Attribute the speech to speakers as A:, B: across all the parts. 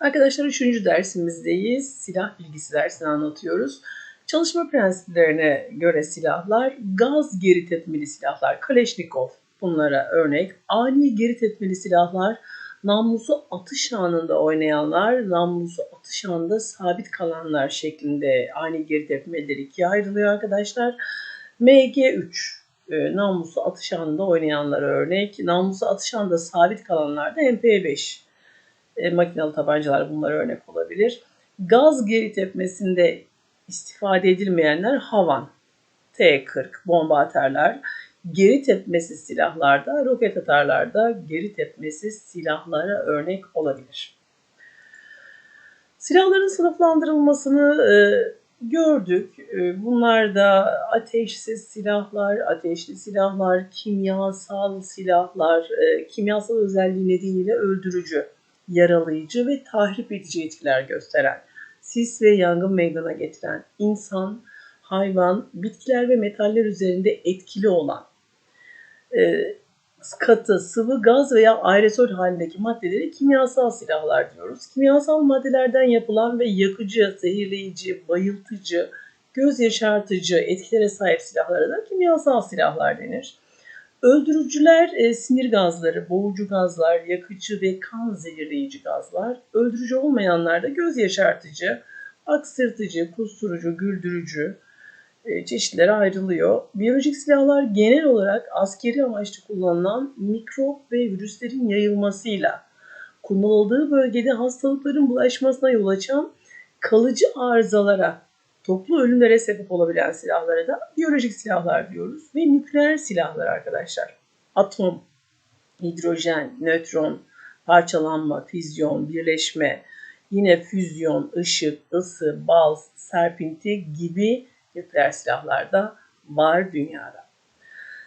A: Arkadaşlar 3. dersimizdeyiz. Silah bilgisi dersini anlatıyoruz. Çalışma prensiplerine göre silahlar, gaz geri tepmeli silahlar, Kaleşnikov bunlara örnek. Ani geri tepmeli silahlar, namlusu atış anında oynayanlar, namlusu atış anında sabit kalanlar şeklinde ani geri tepmeleri ikiye ayrılıyor arkadaşlar. MG3 e, namlusu atış anında oynayanlara örnek. Namlusu atış anında sabit kalanlar da MP5 e, makinalı tabancalar bunlara örnek olabilir. Gaz geri tepmesinde istifade edilmeyenler havan, T-40, bomba atarlar. Geri tepmesi silahlarda, roket atarlarda geri tepmesi silahlara örnek olabilir. Silahların sınıflandırılmasını e, gördük. E, bunlar da ateşsiz silahlar, ateşli silahlar, kimyasal silahlar, e, kimyasal özelliği nedeniyle öldürücü yaralayıcı ve tahrip edici etkiler gösteren, sis ve yangın meydana getiren, insan, hayvan, bitkiler ve metaller üzerinde etkili olan, e, katı, sıvı, gaz veya aerosol halindeki maddeleri kimyasal silahlar diyoruz. Kimyasal maddelerden yapılan ve yakıcı, zehirleyici, bayıltıcı, göz yaşartıcı etkilere sahip silahlara da kimyasal silahlar denir. Öldürücüler e, sinir gazları, boğucu gazlar, yakıcı ve kan zehirleyici gazlar. Öldürücü olmayanlar da göz yaşartıcı, aksırtıcı, kusturucu, güldürücü e, çeşitlere ayrılıyor. Biyolojik silahlar genel olarak askeri amaçlı kullanılan mikrop ve virüslerin yayılmasıyla kullanıldığı bölgede hastalıkların bulaşmasına yol açan kalıcı arızalara toplu ölümlere sebep olabilen silahlara da biyolojik silahlar diyoruz. Ve nükleer silahlar arkadaşlar. Atom, hidrojen, nötron, parçalanma, füzyon, birleşme, yine füzyon, ışık, ısı, bal, serpinti gibi nükleer silahlar da var dünyada.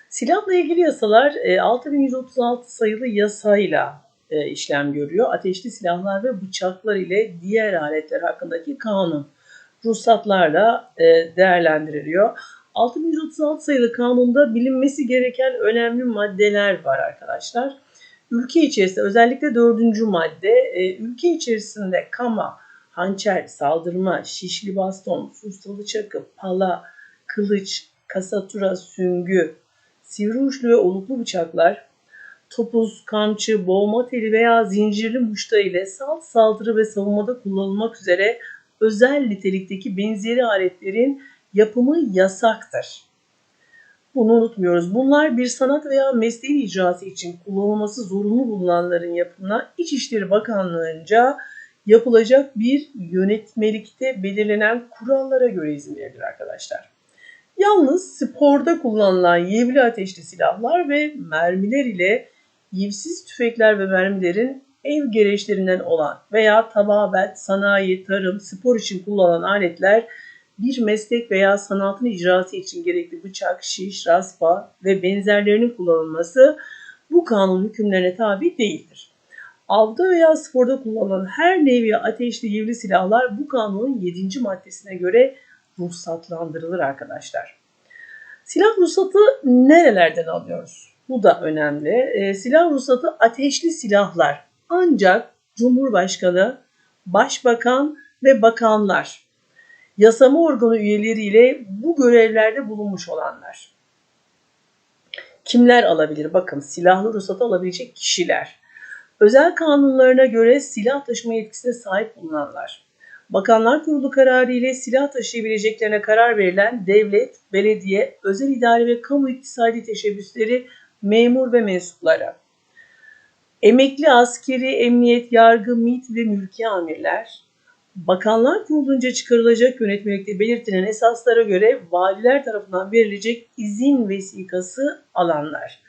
A: Silahla ilgili yasalar 6136 e, sayılı yasayla e, işlem görüyor. Ateşli silahlar ve bıçaklar ile diğer aletler hakkındaki kanun ruhsatlarla e, değerlendiriliyor. 6136 sayılı kanunda bilinmesi gereken önemli maddeler var arkadaşlar. Ülke içerisinde özellikle dördüncü madde e, ülke içerisinde kama, hançer, saldırma, şişli baston, fursalı çakı, pala, kılıç, kasatura, süngü, sivri uçlu ve oluklu bıçaklar, topuz, kamçı, boğma teli veya zincirli muşta ile salt saldırı ve savunmada kullanılmak üzere özel nitelikteki benzeri aletlerin yapımı yasaktır. Bunu unutmuyoruz. Bunlar bir sanat veya mesleğin icrası için kullanılması zorunlu bulunanların yapımına İçişleri Bakanlığı'nca yapılacak bir yönetmelikte belirlenen kurallara göre izin verilir arkadaşlar. Yalnız sporda kullanılan yevli ateşli silahlar ve mermiler ile yivsiz tüfekler ve mermilerin ev gereçlerinden olan veya tababet, sanayi, tarım, spor için kullanılan aletler bir meslek veya sanatın icrası için gerekli bıçak, şiş, raspa ve benzerlerinin kullanılması bu kanun hükümlerine tabi değildir. Avda veya sporda kullanılan her nevi ateşli yivli silahlar bu kanunun 7. maddesine göre ruhsatlandırılır arkadaşlar. Silah ruhsatı nerelerden alıyoruz? Bu da önemli. E, silah ruhsatı ateşli silahlar ancak Cumhurbaşkanı, Başbakan ve bakanlar, yasama organı üyeleriyle bu görevlerde bulunmuş olanlar. Kimler alabilir? Bakın silahlı ruhsatı alabilecek kişiler. Özel kanunlarına göre silah taşıma yetkisine sahip bulunanlar. Bakanlar Kurulu kararı ile silah taşıyabileceklerine karar verilen devlet, belediye, özel idare ve kamu iktisadi teşebbüsleri, memur ve mensupları emekli askeri, emniyet, yargı, MİT ve mülki amirler, Bakanlar Kurulu'nca çıkarılacak yönetmelikte belirtilen esaslara göre valiler tarafından verilecek izin vesikası alanlar.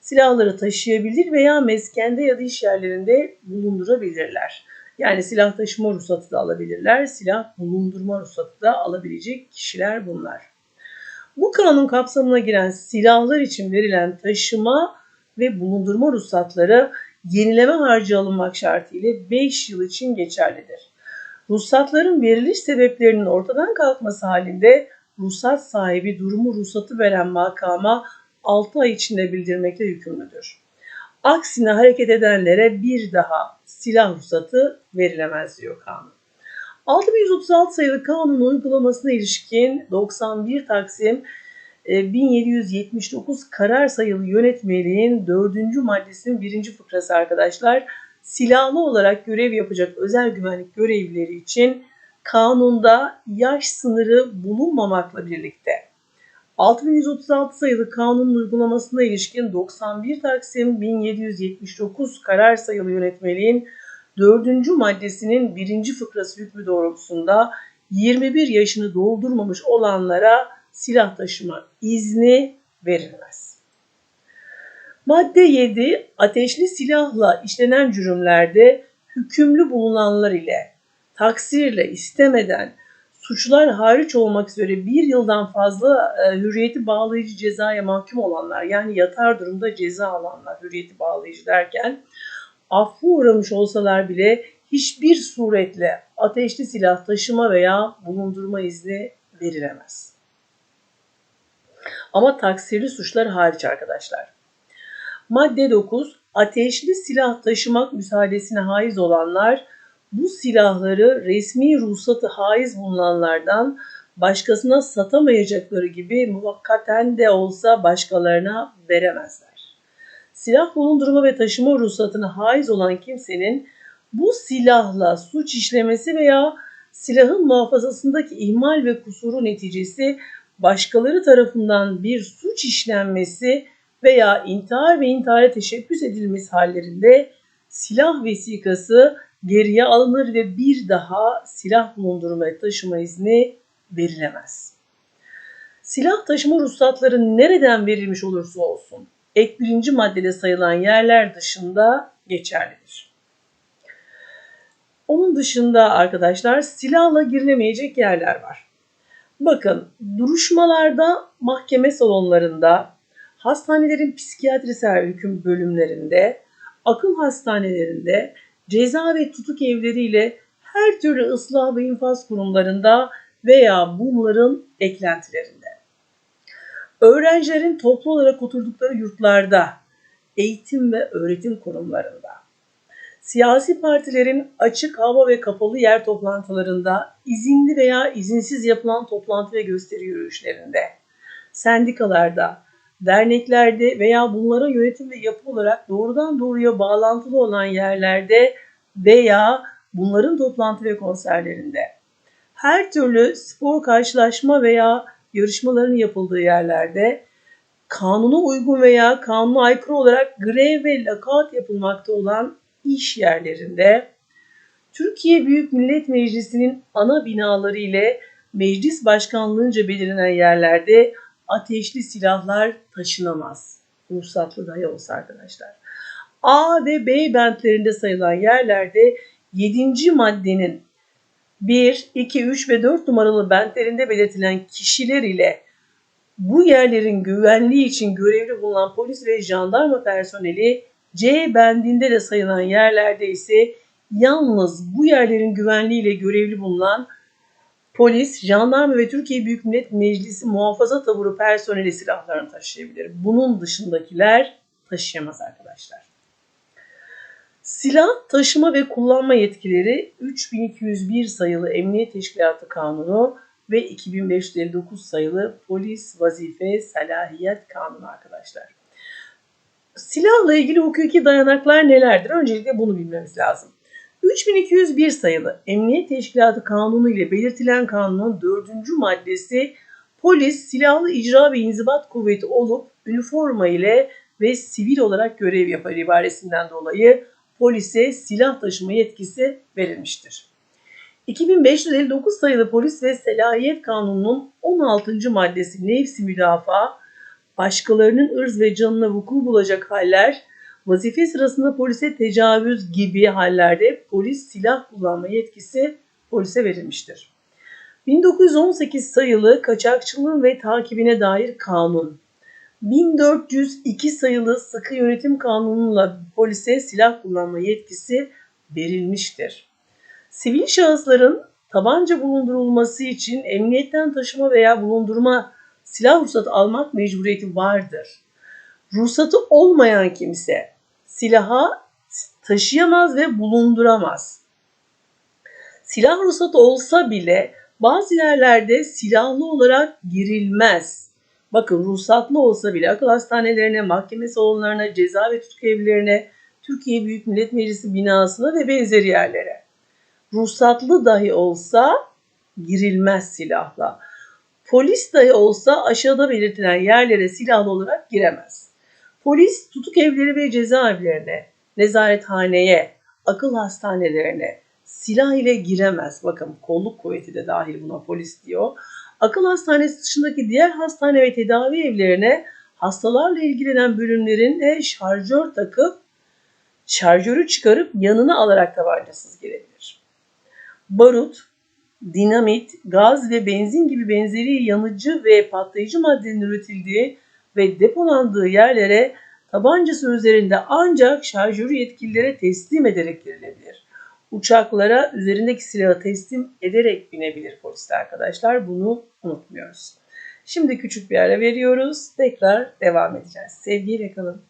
A: Silahları taşıyabilir veya meskende ya da iş yerlerinde bulundurabilirler. Yani silah taşıma ruhsatı da alabilirler, silah bulundurma ruhsatı da alabilecek kişiler bunlar. Bu kanun kapsamına giren silahlar için verilen taşıma ve bulundurma ruhsatları yenileme harcı alınmak şartıyla 5 yıl için geçerlidir. Ruhsatların veriliş sebeplerinin ortadan kalkması halinde ruhsat sahibi durumu ruhsatı veren makama 6 ay içinde bildirmekle yükümlüdür. Aksine hareket edenlere bir daha silah ruhsatı verilemez diyor kanun. 6136 sayılı kanun uygulamasına ilişkin 91 Taksim 1779 karar sayılı yönetmeliğin 4. maddesinin 1. fıkrası arkadaşlar silahlı olarak görev yapacak özel güvenlik görevlileri için kanunda yaş sınırı bulunmamakla birlikte 6136 sayılı kanunun uygulamasına ilişkin 91 Taksim 1779 karar sayılı yönetmeliğin 4. maddesinin 1. fıkrası hükmü doğrultusunda 21 yaşını doldurmamış olanlara silah taşıma izni verilmez. Madde 7. Ateşli silahla işlenen cürümlerde hükümlü bulunanlar ile taksirle istemeden suçlar hariç olmak üzere bir yıldan fazla e, hürriyeti bağlayıcı cezaya mahkum olanlar yani yatar durumda ceza alanlar hürriyeti bağlayıcı derken affı uğramış olsalar bile hiçbir suretle ateşli silah taşıma veya bulundurma izni verilemez. Ama taksirli suçlar hariç arkadaşlar. Madde 9. Ateşli silah taşımak müsaadesine haiz olanlar bu silahları resmi ruhsatı haiz bulunanlardan başkasına satamayacakları gibi muvakkaten de olsa başkalarına veremezler. Silah bulundurma ve taşıma ruhsatına haiz olan kimsenin bu silahla suç işlemesi veya silahın muhafazasındaki ihmal ve kusuru neticesi başkaları tarafından bir suç işlenmesi veya intihar ve intihara teşebbüs edilmesi hallerinde silah vesikası geriye alınır ve bir daha silah bulundurma ve taşıma izni verilemez. Silah taşıma ruhsatları nereden verilmiş olursa olsun ek birinci maddede sayılan yerler dışında geçerlidir. Onun dışında arkadaşlar silahla girilemeyecek yerler var. Bakın duruşmalarda, mahkeme salonlarında, hastanelerin psikiyatrisel hüküm bölümlerinde, akıl hastanelerinde, ceza ve tutuk evleriyle her türlü ıslah ve infaz kurumlarında veya bunların eklentilerinde. Öğrencilerin toplu olarak oturdukları yurtlarda, eğitim ve öğretim kurumlarında, siyasi partilerin açık hava ve kapalı yer toplantılarında, izinli veya izinsiz yapılan toplantı ve gösteri yürüyüşlerinde, sendikalarda, derneklerde veya bunlara yönetim ve yapı olarak doğrudan doğruya bağlantılı olan yerlerde veya bunların toplantı ve konserlerinde, her türlü spor karşılaşma veya yarışmaların yapıldığı yerlerde, kanuna uygun veya kanuna aykırı olarak grev ve lakat yapılmakta olan iş yerlerinde, Türkiye Büyük Millet Meclisi'nin ana binaları ile meclis başkanlığınca belirlenen yerlerde ateşli silahlar taşınamaz. Ruhsatlı dahi olsa arkadaşlar. A ve B bentlerinde sayılan yerlerde 7. maddenin 1, 2, 3 ve 4 numaralı bentlerinde belirtilen kişiler ile bu yerlerin güvenliği için görevli bulunan polis ve jandarma personeli C bendinde de sayılan yerlerde ise yalnız bu yerlerin güvenliğiyle görevli bulunan polis, jandarma ve Türkiye Büyük Millet Meclisi muhafaza taburu personeli silahlarını taşıyabilir. Bunun dışındakiler taşıyamaz arkadaşlar. Silah taşıma ve kullanma yetkileri 3201 sayılı Emniyet Teşkilatı Kanunu ve 2559 sayılı Polis Vazife Salahiyet Kanunu arkadaşlar. Silahla ilgili hukuki dayanaklar nelerdir? Öncelikle bunu bilmemiz lazım. 3201 sayılı Emniyet Teşkilatı Kanunu ile belirtilen kanunun 4. maddesi polis silahlı icra ve inzibat kuvveti olup üniforma ile ve sivil olarak görev yapar ibaresinden dolayı polise silah taşıma yetkisi verilmiştir. 2559 sayılı Polis ve Selahiyet Kanunu'nun 16. maddesi nefsi müdafaa, başkalarının ırz ve canına vuku bulacak haller, vazife sırasında polise tecavüz gibi hallerde polis silah kullanma yetkisi polise verilmiştir. 1918 sayılı kaçakçılığın ve takibine dair kanun 1402 sayılı sıkı yönetim kanunuyla polise silah kullanma yetkisi verilmiştir. Sivil şahısların tabanca bulundurulması için emniyetten taşıma veya bulundurma silah ruhsatı almak mecburiyeti vardır. Ruhsatı olmayan kimse silaha taşıyamaz ve bulunduramaz. Silah ruhsatı olsa bile bazı yerlerde silahlı olarak girilmez. Bakın ruhsatlı olsa bile akıl hastanelerine, mahkeme salonlarına, ceza ve tutuk evlerine, Türkiye Büyük Millet Meclisi binasına ve benzeri yerlere. Ruhsatlı dahi olsa girilmez silahla. Polis dahi olsa aşağıda belirtilen yerlere silahlı olarak giremez. Polis tutuk evleri ve cezaevlerine, nezarethaneye, akıl hastanelerine silah ile giremez. Bakın kolluk kuvveti de dahil buna polis diyor. Akıl hastanesi dışındaki diğer hastane ve tedavi evlerine hastalarla ilgilenen bölümlerine şarjör takıp şarjörü çıkarıp yanına alarak tabancasız girebilir. Barut, dinamit, gaz ve benzin gibi benzeri yanıcı ve patlayıcı maddenin üretildiği ve depolandığı yerlere tabancası üzerinde ancak şarjörü yetkililere teslim ederek girilebilir. Uçaklara üzerindeki silahı teslim ederek binebilir polisler arkadaşlar. Bunu unutmuyoruz. Şimdi küçük bir ara veriyoruz. Tekrar devam edeceğiz. Sevgiyle kalın.